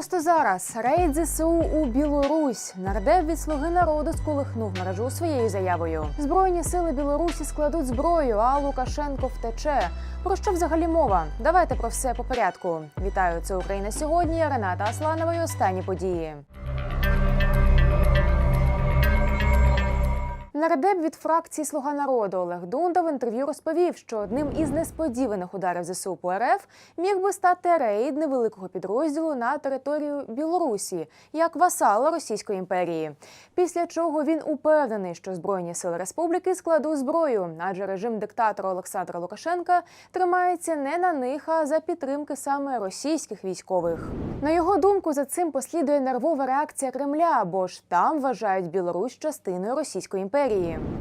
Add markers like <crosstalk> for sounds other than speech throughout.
Просто зараз рейд ЗСУ у Білорусь нардеп від слуги народу сколихнув мережу своєю заявою. Збройні сили Білорусі складуть зброю, а Лукашенко втече. Про що взагалі мова? Давайте про все по порядку. Вітаю, це Україна сьогодні. Рената Асланова і останні події. Нардеп від фракції Слуга народу Олег Дунда в інтерв'ю розповів, що одним із несподіваних ударів ЗСУ по РФ міг би стати рейд невеликого підрозділу на територію Білорусі як васала Російської імперії. Після чого він упевнений, що збройні сили республіки складуть зброю, адже режим диктатора Олександра Лукашенка тримається не на них, а за підтримки саме російських військових. На його думку, за цим послідує нервова реакція Кремля, бо ж там вважають Білорусь частиною Російської імперії.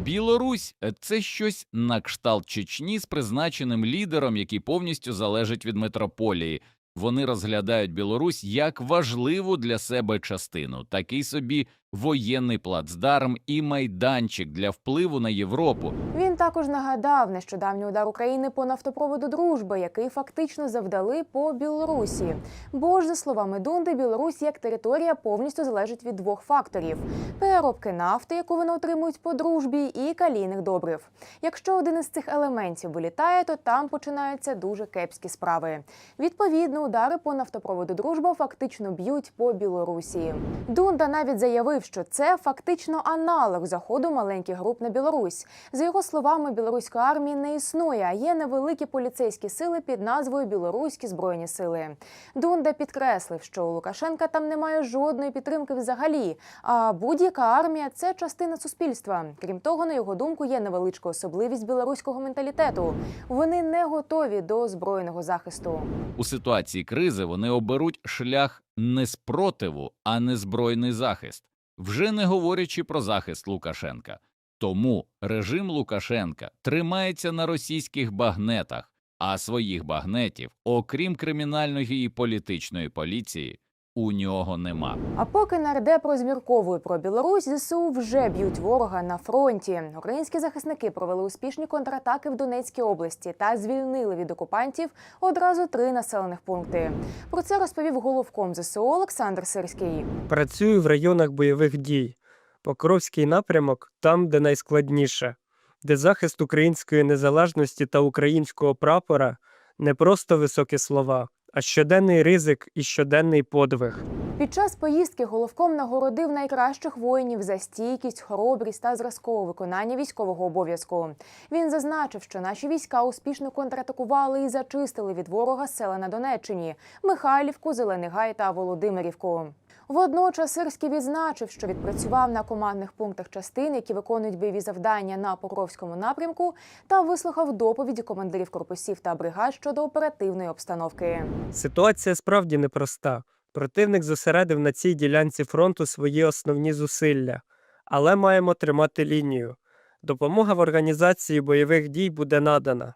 Білорусь це щось на кшталт Чечні з призначеним лідером, який повністю залежить від метрополії. Вони розглядають Білорусь як важливу для себе частину, такий собі воєнний плацдарм і майданчик для впливу на Європу. Він також нагадав нещодавній удар України по нафтопроводу дружби, який фактично завдали по Білорусі. Бо ж, за словами Дунди, Білорусь як територія повністю залежить від двох факторів: переробки нафти, яку вони отримують по дружбі, і калійних добрив. Якщо один із цих елементів вилітає, то там починаються дуже кепські справи. Відповідно, удари по нафтопроводу дружба фактично б'ють по Білорусі. Дунда навіть заявив, що це фактично аналог заходу маленьких груп на Білорусь. За його словами, білоруської армії не існує, а є невеликі поліцейські сили під назвою Білоруські збройні сили. Дунда підкреслив, що у Лукашенка там немає жодної підтримки взагалі. А будь-яка армія це частина суспільства. Крім того, на його думку, є невеличка особливість білоруського менталітету. Вони не готові до збройного захисту. У ситуації кризи вони оберуть шлях не спротиву, а не збройний захист, вже не говорячи про захист Лукашенка. Тому режим Лукашенка тримається на російських багнетах, а своїх багнетів, окрім кримінальної і політичної поліції, у нього нема. А поки нардеп розмірковує про Білорусь, ЗСУ вже б'ють ворога на фронті. Українські захисники провели успішні контратаки в Донецькій області та звільнили від окупантів одразу три населених пункти. Про це розповів головком ЗСУ Олександр Сирський. Працюю в районах бойових дій. Покровський напрямок там, де найскладніше, де захист української незалежності та українського прапора не просто високі слова, а щоденний ризик і щоденний подвиг. Під час поїздки головком нагородив найкращих воїнів за стійкість, хоробрість та зразкове виконання військового обов'язку. Він зазначив, що наші війська успішно контратакували і зачистили від ворога села на Донеччині Михайлівку, Зелений Гай та Володимирівку. Водночас Сирський відзначив, що відпрацював на командних пунктах частин, які виконують бойові завдання на Покровському напрямку, та вислухав доповіді командирів корпусів та бригад щодо оперативної обстановки. Ситуація справді непроста. Противник зосередив на цій ділянці фронту свої основні зусилля, але маємо тримати лінію. Допомога в організації бойових дій буде надана.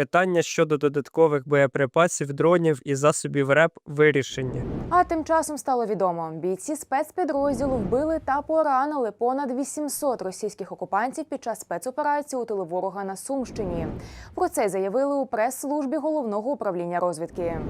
Питання щодо додаткових боєприпасів, дронів і засобів РЕП вирішені. А тим часом стало відомо, бійці спецпідрозділу вбили та поранили понад 800 російських окупантів під час спецоперації у тилу ворога на Сумщині. Про це заявили у прес-службі головного управління розвідки.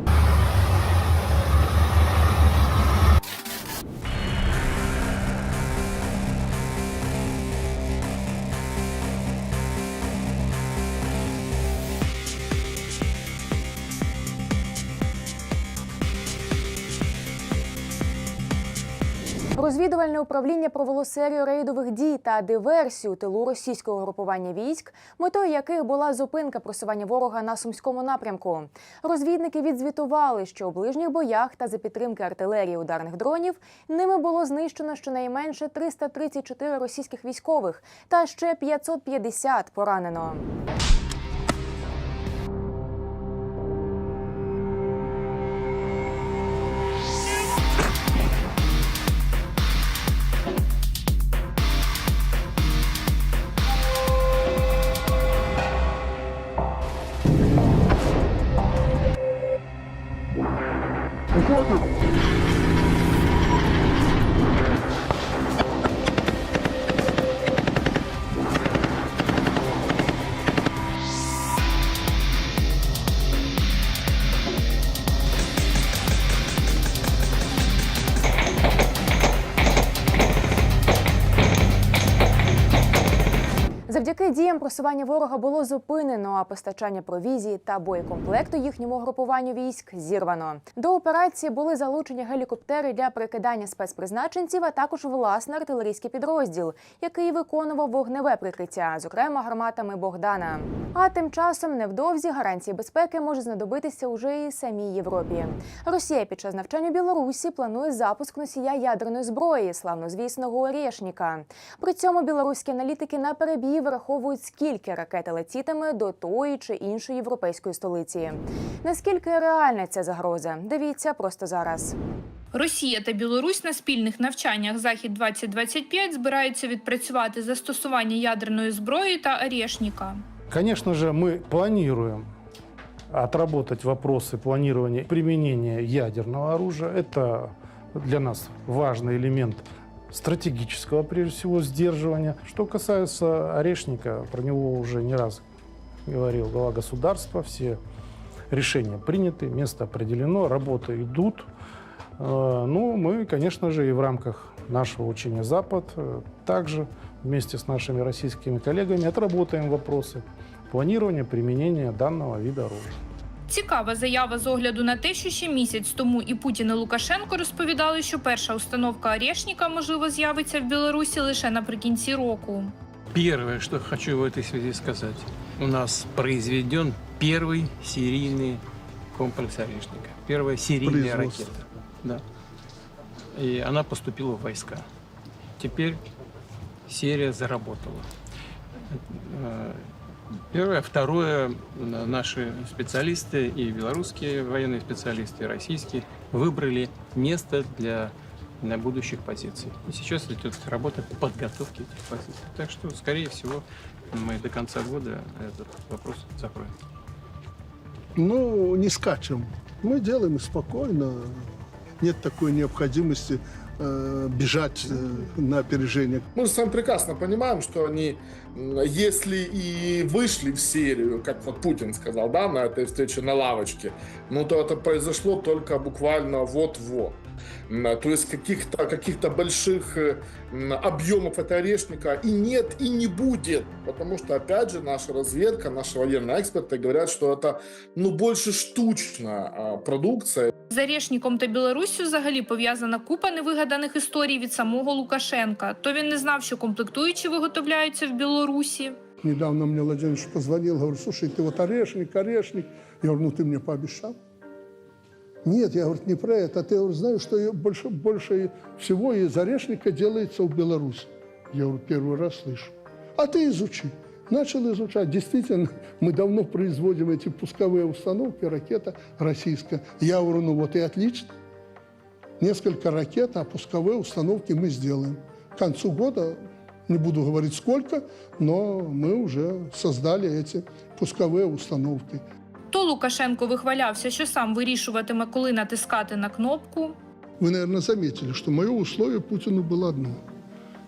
Розвідувальне управління провело серію рейдових дій та диверсію тилу російського групування військ, метою яких була зупинка просування ворога на сумському напрямку. Розвідники відзвітували, що у ближніх боях та за підтримки артилерії ударних дронів ними було знищено щонайменше 334 російських військових та ще 550 поранено. Просування ворога було зупинено, а постачання провізії та боєкомплекту їхньому групуванню військ зірвано. До операції були залучені гелікоптери для прикидання спецпризначенців, а також власний артилерійський підрозділ, який виконував вогневе прикриття, зокрема гарматами Богдана. А тим часом невдовзі гарантії безпеки може знадобитися уже і самій Європі. Росія під час навчання у Білорусі планує запуск носія ядерної зброї, славнозвісного Орєшніка. При цьому білоруські аналітики на перебій враховують, скільки ракет летітиме до тої чи іншої європейської столиці. Наскільки реальна ця загроза? Дивіться просто зараз. Росія та Білорусь на спільних навчаннях Захід 2025 збираються відпрацювати застосування ядерної зброї та Орєшніка. Конечно же, мы планируем отработать вопросы планирования применения ядерного оружия. Это для нас важный элемент стратегического, прежде всего, сдерживания. Что касается Орешника, про него уже не раз говорил глава государства, все решения приняты, место определено, работы идут. Э, Ну, мы, конечно же, и в рамках нашего учения «Запад» э, также вместе с нашими российскими коллегами отработаем вопросы планирования применения данного вида оружия. Цікава заява з огляду на те, що ще місяць тому і Путін і Лукашенко розповідали, що перша установка Орєшніка можливо з'явиться в Білорусі лише наприкінці року. Первое, что хочу в этой связи сказать. У нас произведен первый серийный комплекс орешника. Первая серийная Производство. ракета. Да. И она поступила в войска. Теперь серия заработала. Э, Первое. Второе. н- Наши специалисты, и белорусские военные специалисты, и российские, выбрали место для на будущих позиций. И сейчас идет работа по подготовке этих позиций. Так что, скорее всего, мы до конца года этот вопрос закроем. Ну, не скачем. Мы делаем спокойно. Нет такой необходимости э, бежать э, на опережение. Мы же с вами прекрасно понимаем, что они, м, если и вышли в серию, как вот Путин сказал, да, на этой встрече на лавочке, ну то это произошло только буквально вот-вот. М, То есть каких-то каких больших э, м, объемов этого орешника и нет, и не будет. Потому что, опять же, наша разведка, наши военные эксперты говорят, что это, ну, больше штучная а, продукция. З Орєшніком та Білоруссю взагалі пов'язана купа невигаданих історій від самого Лукашенка. То він не знав, що комплектуючі виготовляються в Білорусі. Недавно мне Владимирович позвонил, говорит, слушай, ты вот орешник, орешник. Я говорю, ну ты мне пообещал. Нет, я говорю, не про это. Ты говорю, знаешь, что и больше, больше всего из орешника делается в Беларуси. Я говорю, первый раз слышу. А ты изучи. Начал изучать. Действительно, <laughs> мы давно производим эти пусковые установки, ракета российская. Я говорю, ну вот и отлично. Несколько ракет, а пусковые установки мы сделаем. К концу года, не буду говорить сколько, но мы уже создали эти пусковые установки. То Лукашенко вихвалявся, що сам вирішуватиме, коли натискати на кнопку. Вы, наверное, заметили, что мое условие Путину было одно.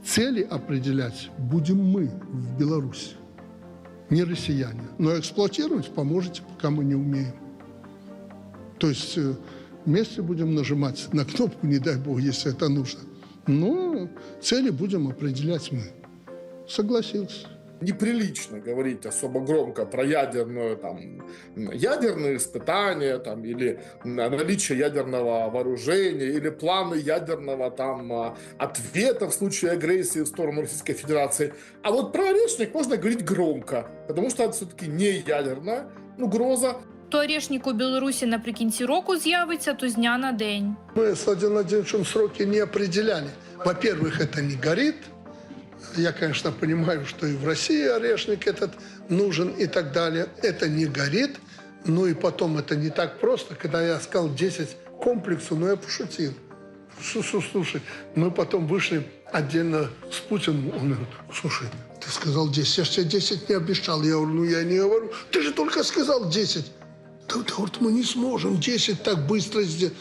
Цели определять будем мы в Беларуси, не россияне. Но эксплуатировать поможете, пока мы не умеем. То есть э, вместе будем нажимать на кнопку, не дай бог, если это нужно. Но цели будем определять мы. Согласился. неприлично говорить особо громко про ядерную, там, ядерные испытания там, или наличие ядерного вооружения или планы ядерного там, а, ответа в случае агрессии в сторону Российской Федерации. А вот про орешник можно говорить громко, потому что это все-таки не ядерная угроза, То Орєшнік у Білорусі наприкінці року з'явиться, то з дня на день. Мы с Владимиром Владимировичем сроки не определяли. Во-первых, это не горит. я, конечно, понимаю, что и в России орешник этот нужен и так далее. Это не горит. Ну и потом это не так просто. Когда я сказал 10 комплексов, ну я пошутил. Слушай, мы потом вышли отдельно с Путиным. Он говорит, слушай, ты сказал 10, я же тебе 10 не обещал. Я говорю, ну я не говорю. Ты же только сказал 10. Да, да, говорит, мы не сможем 10 так быстро сделать.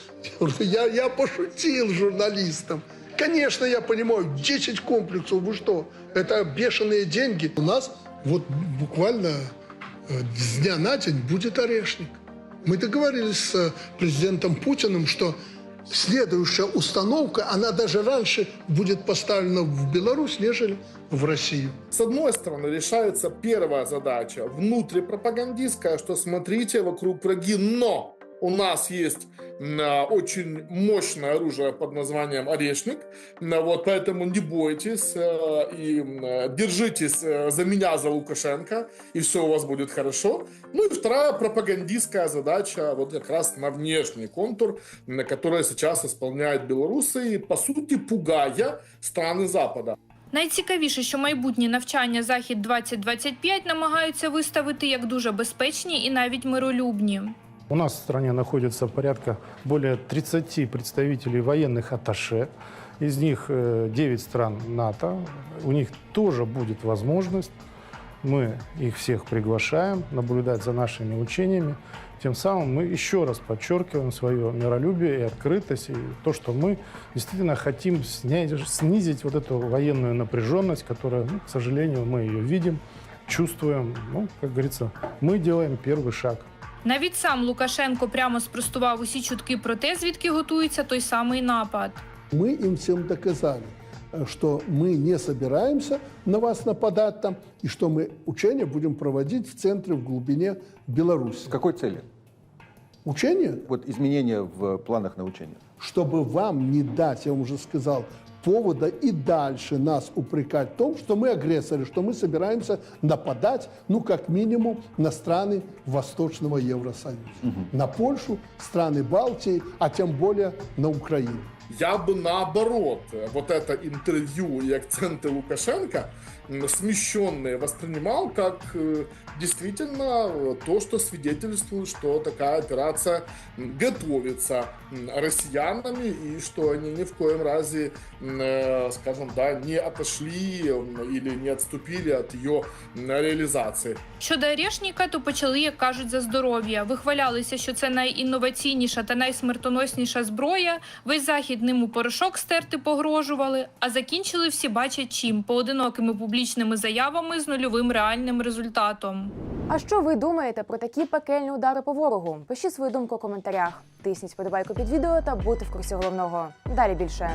Я, я пошутил журналистам. Конечно, я понимаю, 10 комплексов, вы что? Это бешеные деньги. У нас вот буквально э, с дня на день будет орешник. Мы договорились с э, президентом Путиным, что следующая установка, она даже раньше будет поставлена в Беларусь, нежели в Россию. С одной стороны, решается первая задача, внутрипропагандистская, что смотрите, вокруг враги, но у нас есть м, а, очень мощное оружие под названием «Орешник», М, вот, поэтому не бойтесь э, и м, э, держитесь э, за меня, за Лукашенко, и все у вас будет хорошо. Ну и вторая пропагандистская задача, вот как раз на внешний контур, м, который сейчас исполняют белорусы, по сути, пугая страны Запада. Найцікавіше, що майбутні навчання Захід 2025 намагаються виставити як дуже безпечні і навіть миролюбні. У нас в стране находится порядка более 30 представителей военных атташе. Из них э, 9 стран НАТО. У них тоже будет возможность. Мы их всех приглашаем наблюдать за нашими учениями. Тем самым мы еще раз подчеркиваем свое миролюбие и открытость, и то, что мы действительно хотим снять, снизить вот эту военную напряженность, которая, ну, к сожалению, мы ее видим, чувствуем. Ну, как говорится, мы делаем первый шаг. Навіть сам Лукашенко прямо спростував усі чутки про те, звідки готується той самий напад. Мы им всем доказали, э, что мы не собираемся на вас нападать там, и что мы учения будем проводить в центре, в глубине Беларуси. С какой цели? Учения, Вот изменения в планах на учения. чтобы вам не дать, я вам уже сказал, повода и дальше нас упрекать в том, что мы агрессоры, что мы собираемся нападать, ну, как минимум, на страны Восточного Евросоюза. На Польшу, страны Балтии, а тем более на Украину. Я бы наоборот, э, вот это интервью и акценты Лукашенко м, смещенные воспринимал как э, действительно э, то, что свидетельствует, что такая операция м, готовится м, россиянами и что они ни в коем разе, м, э, скажем, да, не отошли м, или не отступили от ее м, реализации. Щодо Орешника, то почали, як кажуть, за здоров'я. Вихвалялися, що це найінноваційніша та найсмертоносніша зброя. Весь захід ним у порошок стерти погрожували, а закінчили всі бачать чим поодинокими публічними заявами з нульовим реальним результатом. А що ви думаєте про такі пекельні удари по ворогу? Пишіть свою думку у коментарях. Тисніть подобайку під відео та будьте в курсі головного. Далі більше.